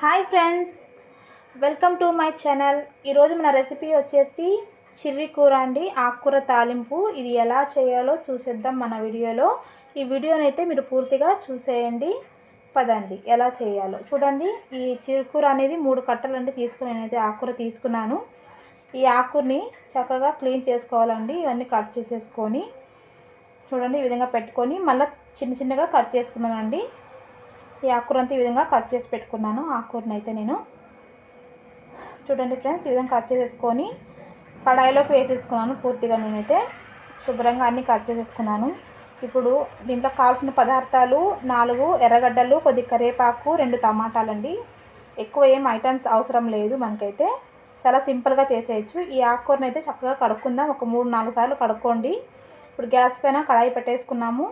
Hi friends welcome to my channel. ఈరోజు మన recipe వచ్చేసి చిర్రి కూర అండి ఆకుకూర తాలింపు. ఇది ఎలా చేయాలో చూసేద్దాం మన వీడియోలో. ఈ వీడియోని అయితే మీరు పూర్తిగా చూసేయండి. పదండి ఎలా చేయాలో. చూడండి ఈ చిరుకూర అనేది మూడు కట్టలండి తీసుకుని నేనైతే ఆకుకూర తీసుకున్నాను. ఈ ఆకుని చక్కగా క్లీన్ చేసుకోవాలండి ఇవన్నీ కట్ చేసేసుకొని. చూడండి ఈ విధంగా పెట్టుకొని మళ్ళీ చిన్న చిన్నగా కట్ చేసుకున్నానండి. ఈ ఆకుకూర అంతా ఈ విధంగా కట్ చేసి పెట్టుకున్నాను. ఆకుకూరని అయితే నేను చూడండి ఫ్రెండ్స్ ఈ విధంగా కట్ చేసేసుకొని కడాయిలోకి వేసేసుకున్నాను పూర్తిగా నేనైతే. శుభ్రంగా అన్నీ కట్ చేసేసుకున్నాను. ఇప్పుడు దీంట్లో కావాల్సిన పదార్థాలు నాలుగు ఎర్రగడ్డలు కొద్ది కరివేపాకు రెండు టమాటాలండి. ఎక్కువ ఏం ఐటమ్స్ అవసరం లేదు మనకైతే. చాలా సింపుల్గా చేసేయచ్చు. ఈ ఆకుకూరని అయితే చక్కగా కడుక్కుందాం. ఒక మూడు నాలుగు సార్లు కడుక్కోండి. ఇప్పుడు గ్యాస్ పైన కడాయి పెట్టేసుకున్నాము.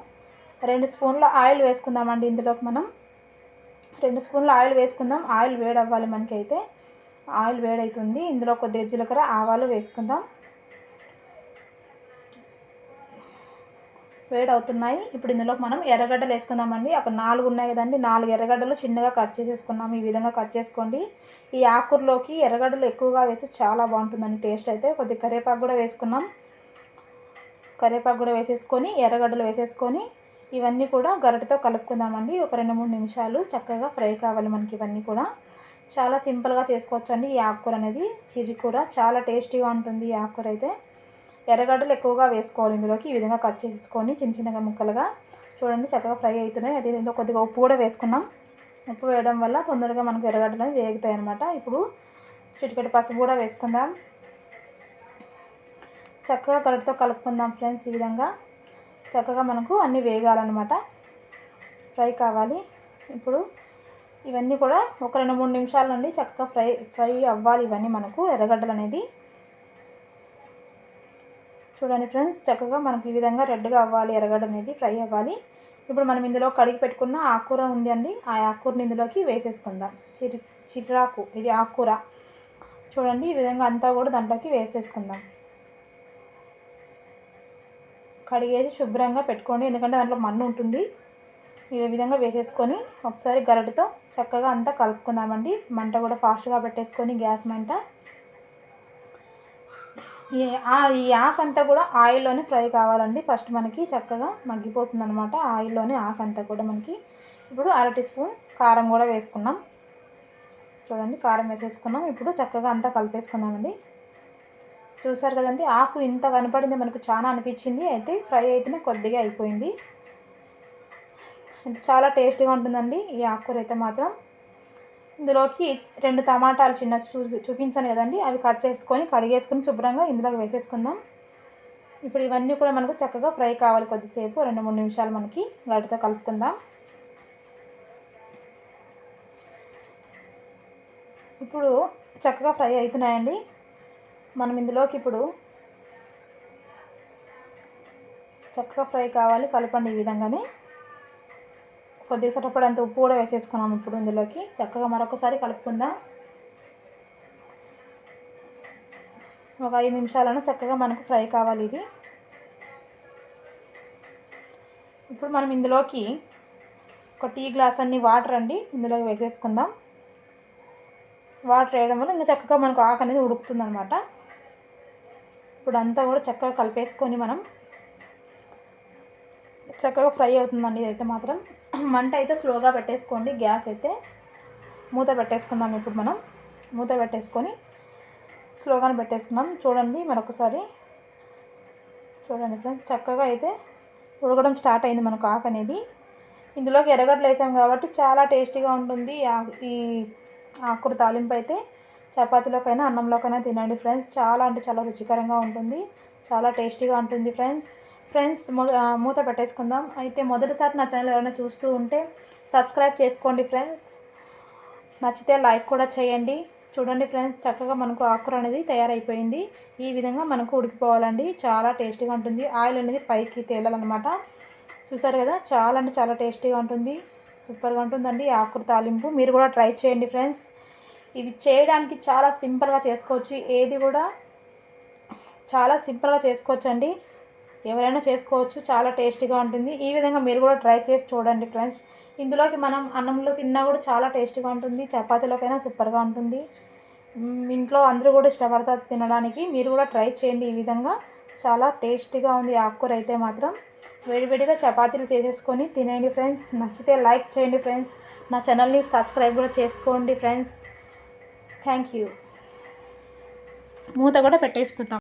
రెండు స్పూన్ల ఆయిల్ వేసుకుందామండి ఇందులోకి మనం. రెండు స్పూన్ల ఆయిల్ వేసుకుందాం. ఆయిల్ వేడి అవ్వాలి మనకైతే. ఆయిల్ వేడవుతుంది ఇందులో కొద్దిగా జీలకర్ర ఆవాలు వేసుకుందాం. వేడి అవుతున్నాయి ఇప్పుడు ఇందులో మనం ఎర్రగడ్డలు వేసుకుందామండి. ఒక నాలుగు ఉన్నాయి కదండి. నాలుగు ఎర్రగడ్డలు చిన్నగా కట్ చేసేసుకున్నాం. ఈ విధంగా కట్ చేసుకోండి. ఈ ఆకుర్లోకి ఎర్రగడ్డలు ఎక్కువగా వేస్తే చాలా బాగుంటుందండి. టేస్ట్ అయితే కొద్దిగా కరివేపాకు కూడా వేసుకున్నాం. కరివేపాకు కూడా వేసేసుకొని ఎర్రగడ్డలు వేసేసుకొని ఇవన్నీ కూడా గరిటతో కలుపుకుందామండి. ఒక రెండు మూడు నిమిషాలు చక్కగా ఫ్రై కావాలి మనకి ఇవన్నీ కూడా. చాలా సింపుల్గా చేసుకోవచ్చండి ఈ ఆకుకూర అనేది. చిరికూర చాలా టేస్టీగా ఉంటుంది ఈ ఆకుకూర అయితే. ఎర్రగడ్డలు ఎక్కువగా వేసుకోవాలి ఇందులోకి. ఈ విధంగా కట్ చేసేసుకొని చిన్న చిన్నగా ముక్కలుగా చూడండి చక్కగా ఫ్రై అవుతున్నాయి. అదే ఇందులో కొద్దిగా ఉప్పు కూడా వేసుకున్నాం. ఉప్పు వేయడం వల్ల తొందరగా మనకు ఎర్రగడ్డలు వేగుతాయి అనమాట ఇప్పుడు చిటికెట్ పసుపు కూడా వేసుకుందాం. చక్కగా కరెక్ట్తో కలుపుకుందాం ఫ్రెండ్స్ ఈ విధంగా. చక్కగా మనకు అన్నీ వేగాలన్నమాట. ఫ్రై కావాలి. ఇప్పుడు ఇవన్నీ కూడా ఒక రెండు మూడు నిమిషాల నుండి చక్కగా ఫ్రై ఫ్రై అవ్వాలి ఇవన్నీ మనకు ఎర్రగడ్డలు అనేది చూడండి ఫ్రెండ్స్ చక్కగా మనకు ఈ విధంగా రెడ్గా అవ్వాలి ఎర్రగడ్డ అనేది ఫ్రై అవ్వాలి. ఇప్పుడు మనం ఇందులో కడిగి పెట్టుకున్న ఆకుకూర ఉంది అండి ఆ ఆకుకూరని ఇందులోకి వేసేసుకుందాం. చిరి చిరాకు ఇది ఆకుకూర. చూడండి ఈ విధంగా అంతా కూడా దాంట్లోకి వేసేసుకుందాం. కడిగేసి శుభ్రంగా పెట్టుకోండి. ఎందుకంటే దాంట్లో మన్ను ఉంటుంది. ఈ విధంగా వేసేసుకొని ఒకసారి గరటితో చక్కగా అంతా కలుపుకుందామండి. మంట కూడా ఫాస్ట్గా పెట్టేసుకొని గ్యాస్ మంట. ఈ ఈ ఆకంతా కూడా ఆయిల్లోనే ఫ్రై కావాలండి. ఫస్ట్ మనకి చక్కగా మగ్గిపోతుంది అనమాట ఆయిల్లోనే ఆకంతా కూడా మనకి. ఇప్పుడు అర టీ స్పూన్ కారం కూడా వేసుకున్నాం. చూడండి కారం వేసేసుకున్నాం. ఇప్పుడు చక్కగా అంతా కలిపేసుకుందామండి. చూసారు కదండి ఆకు ఇంత కనపడింది మనకు చాలా అనిపించింది. అయితే ఫ్రై అయితేనే కొద్దిగా అయిపోయింది. ఇది చాలా టేస్టీగా ఉంటుందండి ఈ ఆకుకూర అయితే మాత్రం. ఇందులోకి రెండు టమాటాలు చిన్న చూ చూపించాను కదండి అవి కట్ చేసుకొని కడిగేసుకొని శుభ్రంగా ఇందులోకి వేసేసుకుందాం. ఇప్పుడు ఇవన్నీ కూడా మనకు చక్కగా ఫ్రై కావాలి కొద్దిసేపు రెండు మూడు నిమిషాలు మనకి గడితో కలుపుకుందాం. ఇప్పుడు చక్కగా ఫ్రై అవుతున్నాయండి. మనం ఇందులోకి ఇప్పుడు చక్కగా ఫ్రై కావాలి కలపండి ఈ విధంగానే. కొద్దిగా అంత ఉప్పు కూడా వేసేసుకున్నాం ఇప్పుడు ఇందులోకి. చక్కగా మరొకసారి కలుపుకుందాం. ఒక ఐదు నిమిషాలను చక్కగా మనకు ఫ్రై కావాలి ఇది. ఇప్పుడు మనం ఇందులోకి ఒక టీ గ్లాస్ అన్ని వాటర్ అండి ఇందులోకి వేసేసుకుందాం. వాటర్ వేయడం వల్ల ఇంకా చక్కగా మనకు ఆకు అనేది ఉడుకుతుంది అనమాట ఇప్పుడు అంతా కూడా చక్కగా కలిపేసుకొని మనం చక్కగా ఫ్రై అవుతుందండి ఇదైతే మాత్రం. మంట అయితే స్లోగా పెట్టేసుకోండి గ్యాస్ అయితే మూత పెట్టేసుకుందాం ఇప్పుడు మనం. మూత పెట్టేసుకొని స్లోగానే పెట్టేసుకున్నాం చూడండి మరొకసారి. చూడండి ఫ్రెండ్స్ చక్కగా అయితే ఉడకడం స్టార్ట్ అయింది మనకు ఆకు అనేది. ఇందులోకి ఎర్రగడ్డలు వేసాం కాబట్టి చాలా టేస్టీగా ఉంటుంది ఈ ఆకుకూర తాలింపు అయితే. చపాతీలోకైనా అన్నంలోకైనా తినండి ఫ్రెండ్స్. చాలా అంటే చాలా రుచికరంగా ఉంటుంది. చాలా టేస్టీగా ఉంటుంది ఫ్రెండ్స్. ఫ్రెండ్స్ మూత పెట్టేసుకుందాం. అయితే మొదటిసారి నా ఛానల్ ఎవరైనా చూస్తూ ఉంటే సబ్స్క్రైబ్ చేసుకోండి ఫ్రెండ్స్. నచ్చితే లైక్ కూడా చేయండి. చూడండి ఫ్రెండ్స్ చక్కగా మనకు ఆకుర అనేది తయారైపోయింది. ఈ విధంగా మనకు ఉడికిపోవాలండి. చాలా టేస్టీగా ఉంటుంది. ఆయిల్ అనేది పైకి తేలాలన్నమాట. చూసారు కదా చాలా అంటే చాలా టేస్టీగా ఉంటుంది. సూపర్గా ఉంటుందండి ఆకుర తాలింపు. మీరు కూడా ట్రై చేయండి ఫ్రెండ్స్. ఇది చేయడానికి చాలా సింపుల్గా చేసుకోవచ్చు. ఏది కూడా చాలా సింపుల్గా చేసుకోవచ్చు అండి ఎవరైనా చేసుకోవచ్చు. చాలా టేస్టీగా ఉంటుంది. ఈ విధంగా మీరు కూడా ట్రై చేసి చూడండి ఫ్రెండ్స్. ఇందులోకి మనం అన్నంలో తిన్నా కూడా చాలా టేస్టీగా ఉంటుంది. చపాతీలోకైనా సూపర్గా ఉంటుంది. ఇంట్లో అందరూ కూడా ఇష్టపడతారు తినడానికి. మీరు కూడా ట్రై చేయండి. ఈ విధంగా చాలా టేస్టీగా ఉంది ఆకుకూర అయితే మాత్రం. వేడివేడిగా చపాతీలు చేసేసుకొని తినేయండి ఫ్రెండ్స్. నచ్చితే లైక్ చేయండి ఫ్రెండ్స్. నా ఛానల్ని సబ్స్క్రైబ్ కూడా చేసుకోండి ఫ్రెండ్స్. Thank you. మూత కూడా పెట్టేసుకుందాం.